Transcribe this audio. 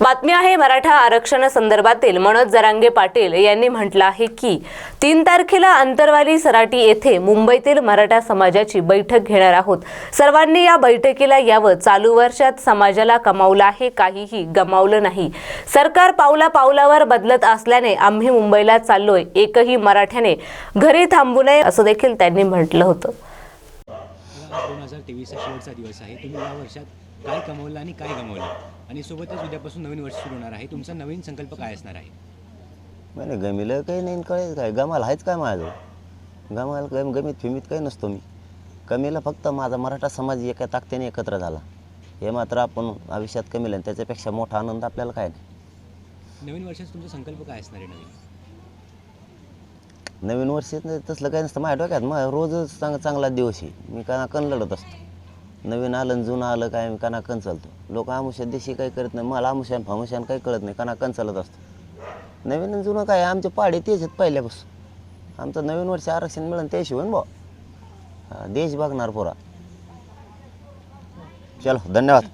बातमी आहे मराठा आरक्षण संदर्भातील मनोज जरांगे पाटील यांनी म्हटलं आहे की तीन तारखेला अंतरवाली सराटी येथे मुंबईतील मराठा समाजाची बैठक घेणार आहोत. सर्वांनी या बैठकीला यावं चालू वर्षात समाजाला कमावलं आहे काहीही गमावलं नाही. सरकार पावला पावलावर बदलत असल्याने आम्ही मुंबईला चाललोय एकही मराठ्याने घरी थांबू नये असं देखील त्यांनी म्हटलं होतं. दोन हजार तेवीसचा शेवटचा दिवस आहे. तुम्ही या वर्षात काय कमवलं आणि काय गमावलं? आणि सोबतच उद्यापासून नवीन वर्ष सुरू होणार आहे. तुमचा नवीन संकल्प काय असणार आहे? नाही गमीला काही नाही कळेल काय. गमाला आहेच काय माझं? गमाला गम गमीत फिमीत काही नसतो मी. कमीला फक्त माझा मराठा समाज एका ताकदीने एकत्र झाला. हे मात्र आपण आयुष्यात कमीला त्याच्यापेक्षा मोठा आनंद आपल्याला काय नाही. नवीन वर्षाचा तुमचा संकल्प काय असणार आहे नवीन? नवीन वर्षात तसलं काही नसतं. माझ्या डोक्यात मग रोजच चांग चांगला दिवस आहे. मी कानाकन लढत असतो. नवीन आलं आणि जुनं आलं काय मी कानाकन चालतो. लोक आमुष्यात देशी काही करत नाही मला आमुष्यान फामुष्यान काही कळत नाही कानाकन चालत असतो. नवीन आणि जुनं काय आमचे पाडे तेच आहेत पहिल्यापासून. आमचं नवीन वर्ष आरक्षण मिळेल ते शिवण बा देश बघणार पुरा. चलो धन्यवाद.